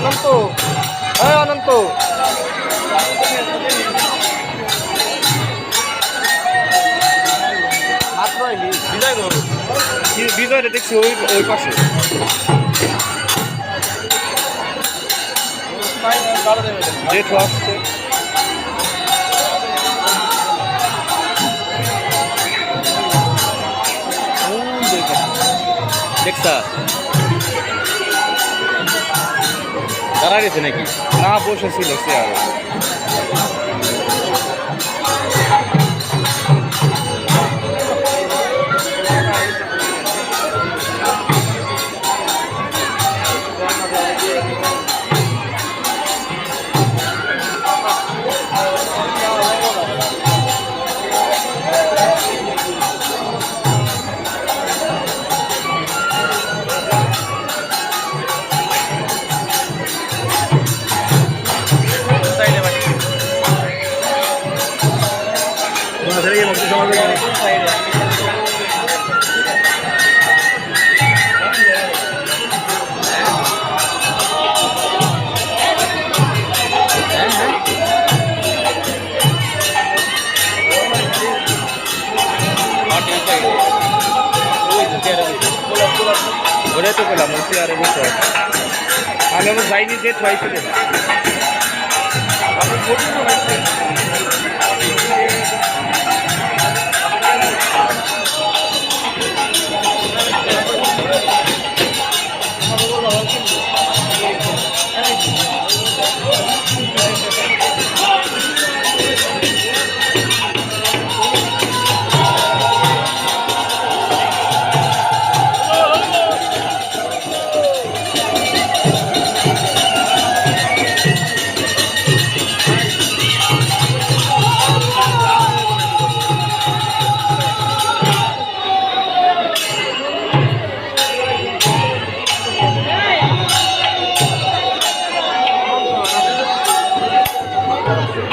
অনন্ত। হ্যাঁ অনন্ত। বিজয়টা দেখছি ওই ওই পাশে। জেঠু আসছে। দেখছা দাঁড়া গেছে নাকি না বসেছিল সে আর ওটাই তো পেলাম ওই চেয়ারে বসে। আমি আমার যাইনি যে পাইছিল 아,